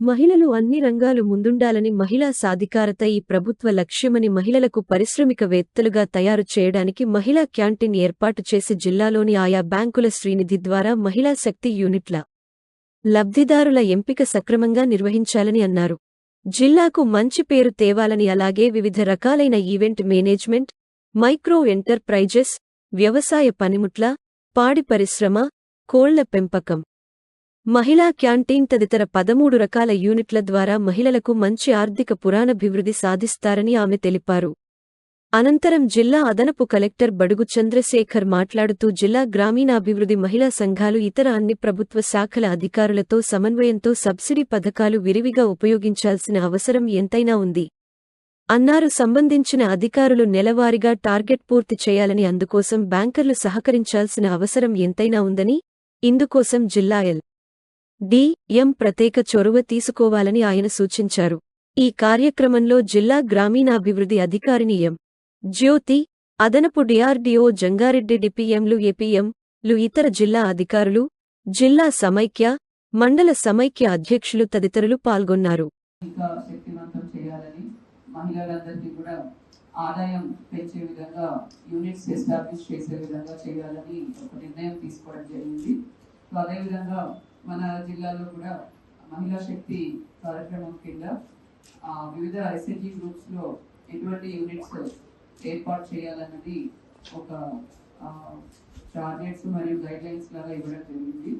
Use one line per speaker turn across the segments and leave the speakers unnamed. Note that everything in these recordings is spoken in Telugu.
మహిళలు అన్ని రంగాలు ముందుండాలని మహిళా సాధికారత ఈ ప్రభుత్వ లక్ష్యమని మహిళలకు పరిశ్రమికవేత్తలుగా తయారు చేయడానికి మహిళా క్యాంటీన్ ఏర్పాటు చేసి జిల్లాలోని ఆయా బ్యాంకుల శ్రీనిధి ద్వారా మహిళా శక్తి యూనిట్ల లబ్ధిదారుల ఎంపిక సక్రమంగా నిర్వహించాలని అన్నారు. జిల్లాకు మంచి పేరు తేవాలని అలాగే వివిధ రకాలైన ఈవెంట్ మేనేజ్మెంట్ మైక్రో ఎంటర్ప్రైజెస్ వ్యవసాయ పనిముట్ల పాడి పరిశ్రమ కోళ్ళ పెంపకం. మహిళా క్యాంటీన్ తదితర పదమూడు రకాల యూనిట్ల ద్వారా మహిళలకు మంచి ఆర్థిక పురాణభివృద్ధి సాధిస్తారని ఆమె తెలిపారు. అనంతరం జిల్లా అదనపు కలెక్టర్ బడుగు చంద్రశేఖర్ మాట్లాడుతూ జిల్లా గ్రామీణాభివృద్ధి మహిళా సంఘాలు ఇతర అన్ని ప్రభుత్వ శాఖల అధికారులతో సమన్వయంతో సబ్సిడీ పథకాలు విరివిగా ఉపయోగించాల్సిన అవసరం ఎంతైనా ఉంది. అన్నారు సంబంధించిన అధికారులు నెలవారీగా టార్గెట్ పూర్తి చేయాలని అందుకోసం బ్యాంకర్లు సహకరించాల్సిన అవసరం ఎంతైనా ఉందని ఇందుకోసం జిల్లా ఎల్. డి ఎం ప్రత్యేక చొరవ తీసుకోవాలని ఆయన సూచించారు. ఈ కార్యక్రమంలో జిల్లా గ్రామీణాభివృద్ధి అధికారిని ఎం. జ్యోతి అదనపు డిఆర్డీఓ జంగారెడ్డి డిపిఎంలు ఏపీఎం లు ఇతర జిల్లా అధికారులు జిల్లా సమైక్య మండల సమైక్య అధ్యక్షులు తదితరులు పాల్గొన్నారు.
మహిళలందరికీ కూడా ఆదాయం పెంచే విధంగా యూనిట్స్ ఎస్టాబ్లిష్ చేసే విధంగా చేయాలని ఒక నిర్ణయం తీసుకోవడం జరిగింది. సో అదేవిధంగా మన జిల్లాలో కూడా మహిళా శక్తి కార్యక్రమం కింద వివిధ ఎస్ఎన్జి గ్రూప్స్లో ఎటువంటి యూనిట్స్ ఏర్పాటు చేయాలన్నది ఒక టార్గెట్స్ మరియు గైడ్ లైన్స్ లాగా ఇవ్వడం జరిగింది.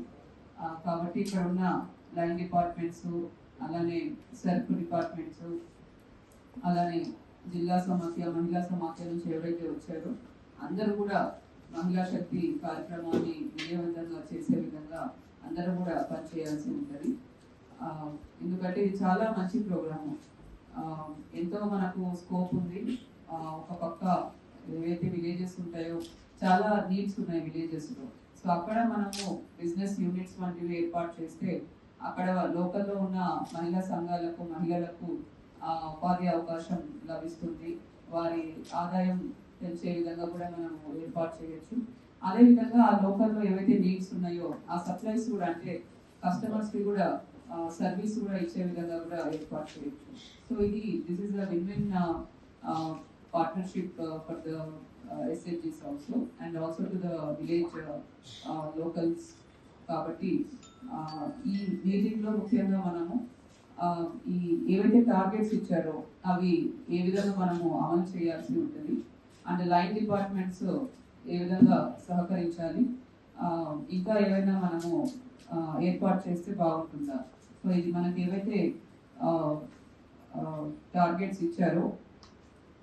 కాబట్టి ఇక్కడ ఉన్న లైన్ డిపార్ట్మెంట్స్ అలానే సర్ఫ్ డిపార్ట్మెంట్స్ అలానే జిల్లా సమాఖ్య మహిళా సమాఖ్య నుంచి ఎవరైతే వచ్చారో అందరూ కూడా మహిళా శక్తి కార్యక్రమాన్ని విజయవంతంగా చేసే విధంగా అందరూ కూడా పనిచేయాల్సి ఉంటుంది. ఎందుకంటే ఇది చాలా మంచి ప్రోగ్రాము. ఎంతో మనకు స్కోప్ ఉంది. ఒక పక్క ఏవైతే విలేజెస్ ఉంటాయో చాలా నీడ్స్ ఉన్నాయి విలేజెస్లో సో అక్కడ మనము బిజినెస్ యూనిట్స్ వంటివి ఏర్పాటు చేస్తే అక్కడ లోకల్లో ఉన్న మహిళా సంఘాలకు మహిళలకు ఉపాధి అవకాశం లభిస్తుంది. వారి ఆదాయం పెంచే విధంగా కూడా మనం ఏర్పాటు చేయొచ్చు. అదేవిధంగా ఆ లోకల్లో ఏవైతే నీడ్స్ ఉన్నాయో ఆ సప్లైస్ కూడా అంటే కస్టమర్స్కి కూడా సర్వీస్ కూడా ఇచ్చే విధంగా కూడా ఏర్పాటు చేయొచ్చు. సో ఇది this is the win win partnership for the ఎస్ఎస్జీస్ also and also to the village locals కాబట్టి ఈ మీటింగ్లో ముఖ్యంగా మనము ఈ ఏవైతే టార్గెట్స్ ఇచ్చారో అవి ఏ విధంగా మనము అమలు చేయాల్సి ఉంటుంది. అండ్ లైన్ డిపార్ట్మెంట్స్ ఏ విధంగా సహకరించాలి? ఇంకా ఏవైనా మనము ఏర్పాటు చేస్తే బాగుంటుందా? సో ఇది మనకి ఏవైతే టార్గెట్స్ ఇచ్చారో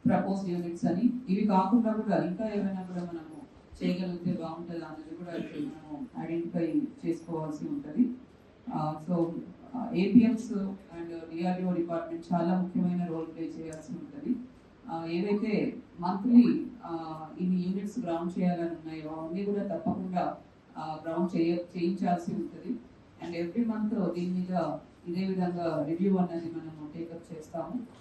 ప్రపోజ్ యూనిట్స్ అని ఇవి కాకుండా కూడా ఇంకా ఏమైనా కూడా మనము చేయగలిగితే బాగుంటుందా అన్నది కూడా మనము ఐడెంటిఫై చేసుకోవాల్సి ఉంటుంది. So APMs and DRDO department చాలా ముఖ్యమైన రోల్ ప్లే చేయాల్సి ఉంటుంది. ఏవైతే మంత్లీ ఇన్ని యూనిట్స్ గ్రౌండ్ చేయాలని ఉన్నాయో అవన్నీ కూడా తప్పకుండా గ్రౌండ్ చేయ చేయించాల్సి ఉంటుంది. అండ్ ఎవ్రీ మంత్ దీని మీద ఇదే విధంగా రివ్యూ అన్నది మనము టేకప్ చేస్తాము.